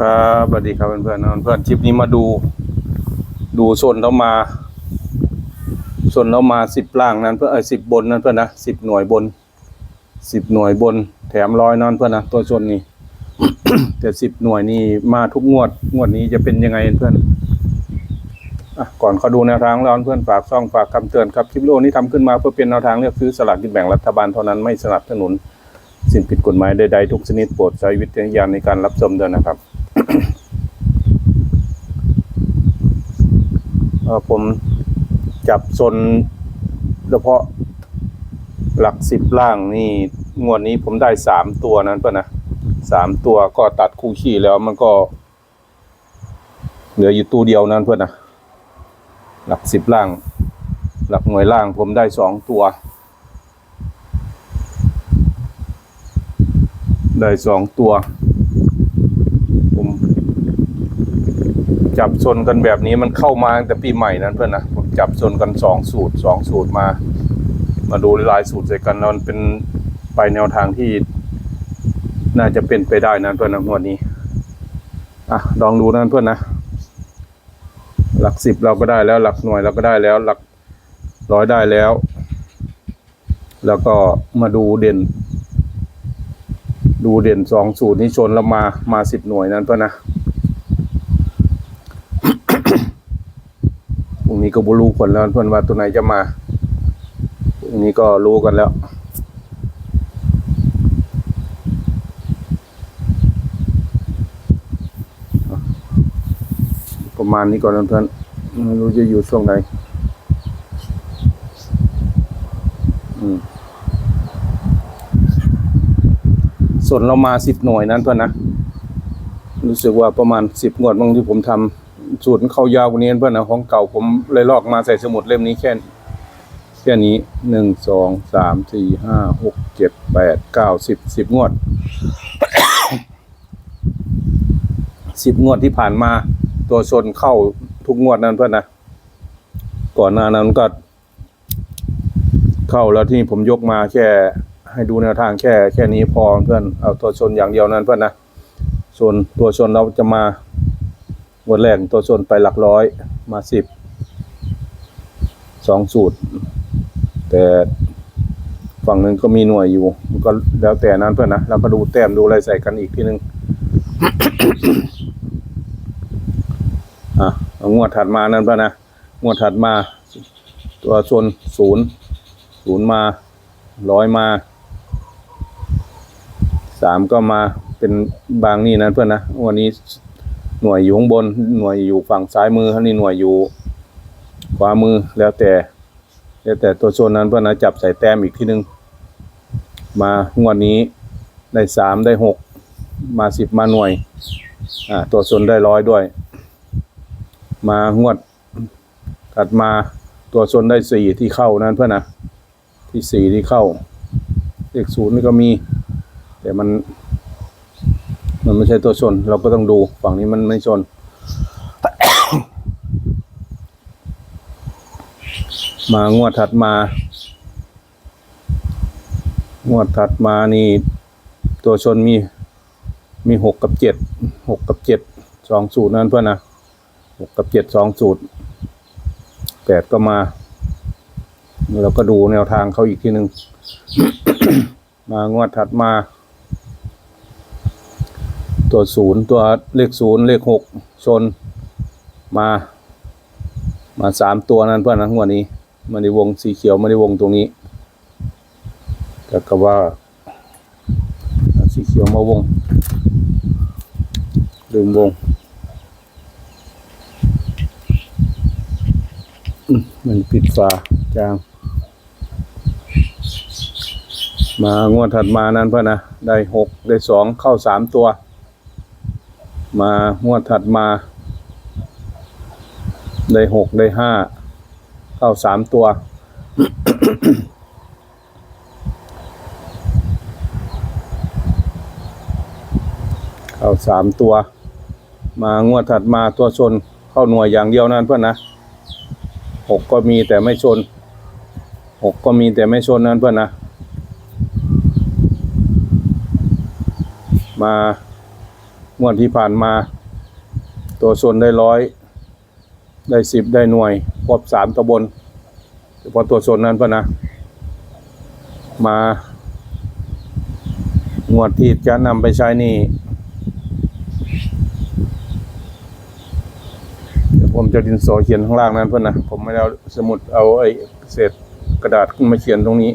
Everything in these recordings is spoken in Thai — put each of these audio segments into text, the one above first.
ครับสวัสดีครับเพื่อนๆเพื่อนคลิปนี้มาดู ดูโซนเรามาโซนเรามาสิบล่างนั้นเพื่อนเออสิบบนนั้นเพื่อนนะสิบหน่วยบนสิบหน่วยบน แถมร้อยนอนเพื่อนนะตัวโซนนี้แต่สิบหน่วยนี่มาทุกงวด งวดนี้จะเป็นยังไงเพื่อนก่อนเขาดูแนวทางแล้วเพื่อนฝากซ่องฝากคำเตือนครับคลิปวิดีโอนี้ทำขึ้นมาเพื่อเป็นแนวทางเลือกซื้อสลากกินแบ่งรัฐบาลเท่านั้นไม่สนับสนุน สิ่งผิดกฎหมายใดๆทุกชนิดโปรดใช้วิจารณญาณในการรับชมด้วยนะครับ เอ่อ ผมจับโซนเฉพาะหลักสิบล่างนี่งวดนี้ผมได้สามตัวนั้นป่ะนะสามตัวก็ตัดคู่ขี้แล้วมันก็ เหลืออยู่ตัวเดียวนั้นเพื่อนนะหลักสิบล่าง หลักหน่วยล่างผมได้สองตัว ได้สองตัว ผม จับชนกันแบบนี้มันเข้ามาตั้งแต่ปีใหม่นั้นเพื่อนนะผมจับชนกันสองสูตรสองสูตรมา มาดูลายสูตรใส่กันแล้วมันเป็นไปแนวทางที่น่าจะเป็นไปได้นั้นเพื่อนนะงวดนี้อะลองดูนั้นเพื่อนนะหลักสิบเราก็ได้แล้ว หลักหน่วยเราก็ได้แล้ว หลักร้อยได้แล้ว แล้วก็มาดูเด่น ดูเด่นสองสูตรนี้ชนแล้วมามาสิบหน่วยนั้นเพื่อนนะ พรุ่ง นี้ก็บรู้คนแล้วเพื่อนว่าตัวไหนจะมาพรุ่งนี้ก็รู้กันแล้ว ประมาณนี้ก่อนเพื่อนไม่รู้จะอยู่ช่วงไหนส่วนเรามาสิบหน่วยนั้นเพื่อนนะ รู้สึกว่าประมาณสิบงวดบางที่ผมทำ สูตรมันเข้ายาวกว่านี้เพื่อนนะของเก่าผมเลยลอกมาใส่สมุดเล่มนี้แค่แค่นี้หนึ่งสองสามสี่ห้าหกเจ็ดแปดเก้าสิบสิบงวดสิบงวดที่ผ่านมา ตัวชนเข้าทุกงวดนั้นเพื่อนนะก่อนหน้านั้นก็ เข้าแล้วที่ผมยกมาแค่ ให้ดูแนวทางแค่แค่นี้พอเพื่อนเอาตัวชนอย่างเดียวนั้นเพื่อนนะส่วนตัวชนเราจะมา วันแรกตัวชนไปหลักร้อยมาสิบสองสูตร แต่ฝั่งหนึ่งก็มีหน่วยอยู่ มันก็แล้วแต่นั้นเพื่อนนะเราก็ดูแต้มดูอะไรใส่กันอีกทีหนึ่งอะงวดถัดมานั้นเพื่อนนะงวดถัดมาตัวชนศูนย์ศูนย์มาร้อยมาสามก็มาเป็นบางนี่นั้นเพื่อนนะวันนี้ หน่วยอยู่ข้างบน หน่วยอยู่ฝั่งซ้ายมือท่านี่หน่วยอยู่ขวามือแล้วแต่ แล้วแต่ตัวโซนนั้นเพื่อนนะจับใส่แต้มอีกทีหนึ่งมางวดนี้ได้สามได้หกมาสิบมาหน่วยอ่าตัวโซนได้ร้อยด้วย มางวดถัดมาตัวโซนได้สี่ที่เข้านั้นเพื่อนนะที่สี่ที่เข้าเลขศูนย์นี่ก็มี แต่มัน มันไม่ใช่ตัวชน เราก็ต้องดูฝั่งนี้มันไม่ชน มางวดถัดมา งวดถัดมานี่ ตัวชนมี มีหกกับเจ็ดหกกับเจ็ดสองสูตรนั้นเพื่อนนะหกกับเจ็ดสองสูตรแปดก็มาเราก็ดูแนวทางเขาอีกทีหนึ่งมางวดถัดมา ตัวศูนย์ตัวเลขศูนย์เลขหกชนมา มาสามตัวนั้นเพื่อนนะงวดนี้มาในวงสีเขียวมาในวงตรงนี้แต่ก็ว่าสีเขียวมาวงลืมวงมันปิดฝาจาง มางวดถัดมานั้นเพื่อนนะ ได้หกได้สองเข้าสามตัว มางวดถัดมา ได้หกได้ห้าเข้าสามตัว เข้าสามตัว มางวดถัดมาตัวชนเข้าหน่วยอย่างเดียวนั้นเพื่อนนะหกก็มีแต่ไม่ชนหกก็มีแต่ไม่ชนนั้นเพื่อนนะ มา งวดที่ผ่านมา ตัวส่วนได้ร้อยได้สิบได้หน่วยครบสามตัวบนเฉพาะตัวส่วนนั้นปะนะ มางวดที่จะนำไปใช้นี่เดี๋ยวผมจะดินสอเขียนข้างล่างนั้นเพื่อนนะผมไม่ได้เอาสมุดเอาไอ้เศษกระดาษขึ้นมาเขียนตรงนี้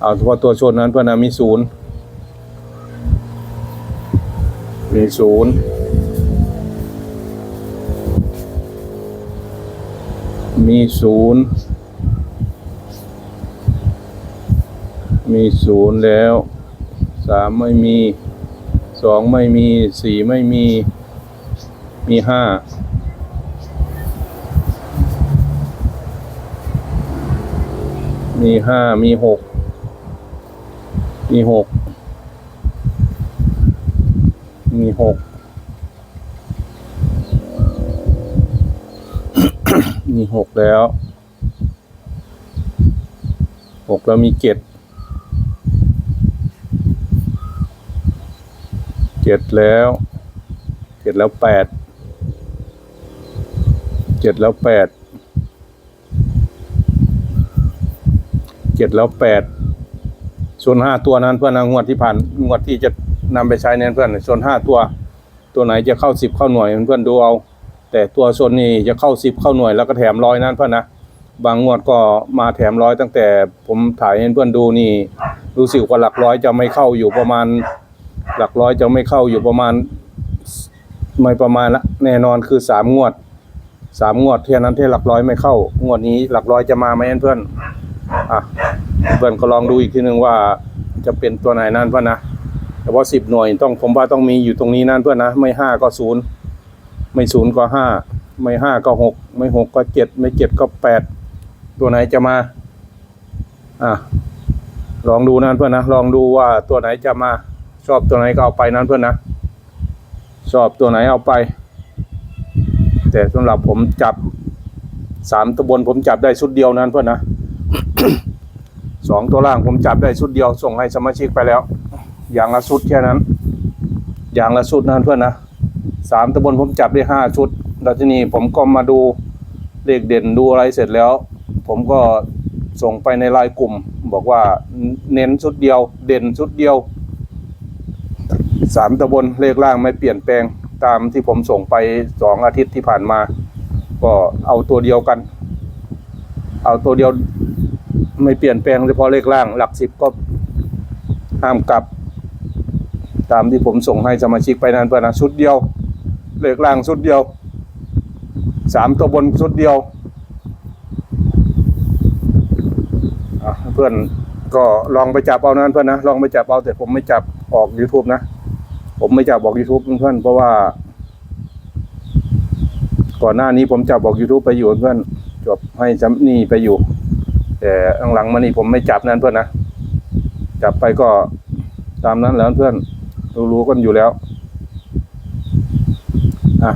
เอาเฉพาะตัวชนนั้นเพื่อนนะมีศูนย์ มีศูนย์มีศูนย์มีศูนย์แล้วสามไม่มีสองไม่มีสี่ไม่มีมีห้ามีห้ามีหกมีหก มีหก มีหกแล้ว หกแล้วมีเจ็ด เจ็ดแล้ว เจ็ดแล้วแปด เจ็ดแล้วแปด เจ็ดแล้วแปดส่วนห้าตัวนั้นเพื่อนงวดที่ผ่านงวดที่จะ นำไปใช้เนี่ยเพื่อนส่วนห้าตัว ตัวไหนจะเข้าสิบเข้าหน่วยเพื่อนดูเอา แต่ตัวส่วนนี้จะเข้าสิบเข้าหน่วยแล้วก็แถมร้อยนั้นเพื่อนนะบางงวดก็มาแถมร้อยตั้งแต่ผมถ่ายให้เพื่อนดูนี่รู้สึกว่าหลักร้อยจะไม่เข้าอยู่ประมาณ หลักร้อยจะไม่เข้าอยู่ประมาณ ไม่ประมาณละแน่นอนคือสามงวดสามงวดเท่านั้นที่หลักร้อยไม่เข้างวดนี้หลักร้อยจะมาไหมเพื่อนอะเพื่อนก็ลองดูอีกทีหนึ่งว่าจะเป็นตัวไหนนั่นเพื่อนนะ แต่ว่าสิบหน่วยต้องผมว่าต้องมีอยู่ตรงนี้นั่นเพื่อนนะ ไม่ห้าก็ศูนย์ไม่ศูนย์ก็ห้าไม่ห้าก็หกไม่หกก็เจ็ดไม่เจ็ดก็แปดตัวไหนจะมา อะลองดูนั่นเพื่อนนะลองดูว่าตัวไหนจะมา ชอบตัวไหนก็เอาไปนั้นเพื่อนนะชอบตัวไหนเอาไป แต่สำหรับผมจับสามตัวบนผมจับได้ชุดเดียวนั้นเพื่อนนะสองตัวล่างผมจับได้ชุดเดียวส่งให้สมาชิกไปแล้ว อย่างละชุดแค่นั้น อย่างละชุดนั้นเพื่อนนะสามตัวบนผมจับได้ห้าชุดแล้วทีนี้ผมก็มาดูเลขเด่นดูอะไรเสร็จแล้ว ผมก็ส่งไปในไลน์กลุ่ม บอกว่าเน้นชุดเดียว เด่นชุดเดียวสามตะบนเลขล่างไม่เปลี่ยนแปลงตามที่ผมส่งไปสองอาทิตย์ที่ผ่านมา ก็เอาตัวเดียวกัน เอาตัวเดียวไม่เปลี่ยนแปลงเฉพาะเลขล่าง หลักสิบก็ห้ามกลับ ตามที่ผมส่งให้สมาชิกไปนั้นเพื่อนะชุดเดียวเลขล่างชุดเดียวสามตัวบนชุดเดียวเพื่อนก็ลองไปจับเอานั้นเพื่อนนะลองไปจับเอาแต่ผมไม่จับออก YouTube นะ ผมไม่จับบอก YouTube เพื่อนเพราะว่า ก่อนหน้านี้ผมจับบอก YouTube ไปอยู่เพื่อนจบให้จำนี่ไปอยู่ แต่หลังมานี่ผมไม่จับนั้นเพื่อนนะจับไปก็ตามนั้นแล้วเพื่อน รู้กันอยู่แล้วอะ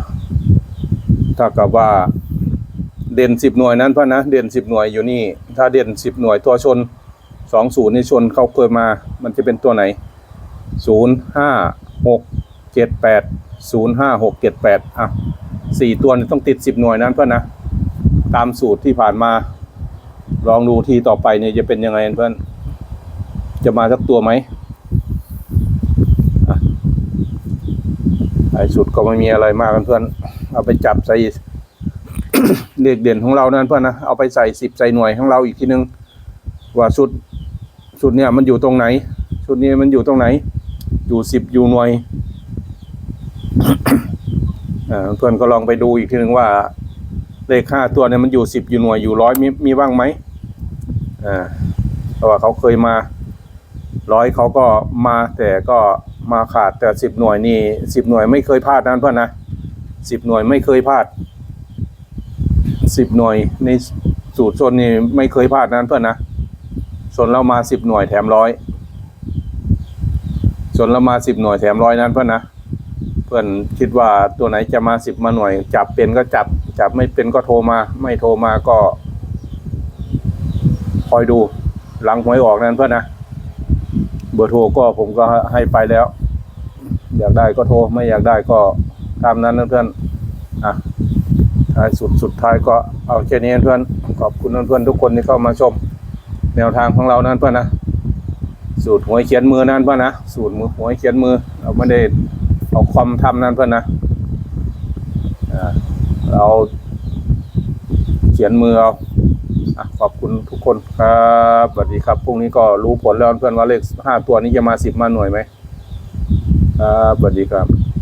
ถ้ากับว่าเด่นสิบหน่วยนั้นเพื่อนนะเด่นสิบหน่วยอยู่นี่ ถ้าเด่นสิบหน่วยตัวชนสองศูนย์นี่ชนเขาเคยมา มันจะเป็นตัวไหนศูนย์ห้าหกเจ็ดแปดศูนย์ห้าหกเจ็ดแปดอะสี่ตัวนี่ต้องติดสิบหน่วยนั้นเพื่อนนะตามสูตรที่ผ่านมา ลองดูทีต่อไปเนี่ยจะเป็นยังไงเพื่อน จะมาสักตัวไหมอะ ไอ้สุดก็ไม่มีอะไรมากเพื่อนเอาไปจับใส่เลขเด่นของเรานั่นเพื่อนนะเอาไปใส่สิบใส่หน่วยของเราอีกทีนึงว่าชุดชุดเนี่ยมันอยู่ตรงไหน ชุดนี้มันอยู่ตรงไหน อยู่สิบอยู่หน่วยอ่าเพื่อนก็ลองไปดูอีกทีนึงว่า เลขห้าตัวเนี่ยมันอยู่สิบอยู่หน่วยอยู่ร้อยมีมีบ้างไหมอ่าเพราะว่าเขาเคยมาร้อยเขาก็มาแต่ก็ มาขาดแต่สิบหน่วยนี่สิบหน่วยไม่เคยพลาดนั้นเพื่อนนะสิบหน่วยไม่เคยพลาดสิบหน่วยในสูตรโซนนี่ไม่เคยพลาดนั้นเพื่อนนะส่วนเรามาสิบหน่วยแถมร้อยส่วนเรามาสิบหน่วยแถมร้อยนั้นเพื่อนนะเพื่อนคิดว่าตัวไหนจะมาสิบมาหน่วย จับเป็นก็จับ จับไม่เป็นก็โทรมา ไม่โทรมาก็คอยดูหลังหวยออกนั้นเพื่อนนะเบอร์โทรก็ผมก็ให้ไปแล้ว อยากได้ก็โทรไม่อยากได้ก็ตามนั้นนะเพื่อนอะท้ายสุดสุดท้ายก็เอาแค่นี้เพื่อนขอบคุณเพื่อนๆทุกคนที่เข้ามาชม แนวทางของเรานั้นเพื่อนนะสูตรหวยเขียนมือนั้นเพื่อนนะสูตรมือหวยเขียนมือเราไม่ได้เอาคอมทำนั้นเพื่อนนะเราเขียนมือเอาอขอบคุณทุกคนครับสวัสดีครับพรุ่งนี้ก็รู้ผลแล้วเพื่อนว่าเลขห้าตัวนี้จะมาสิบมาหน่วยไหม ครับสวัสดีครับ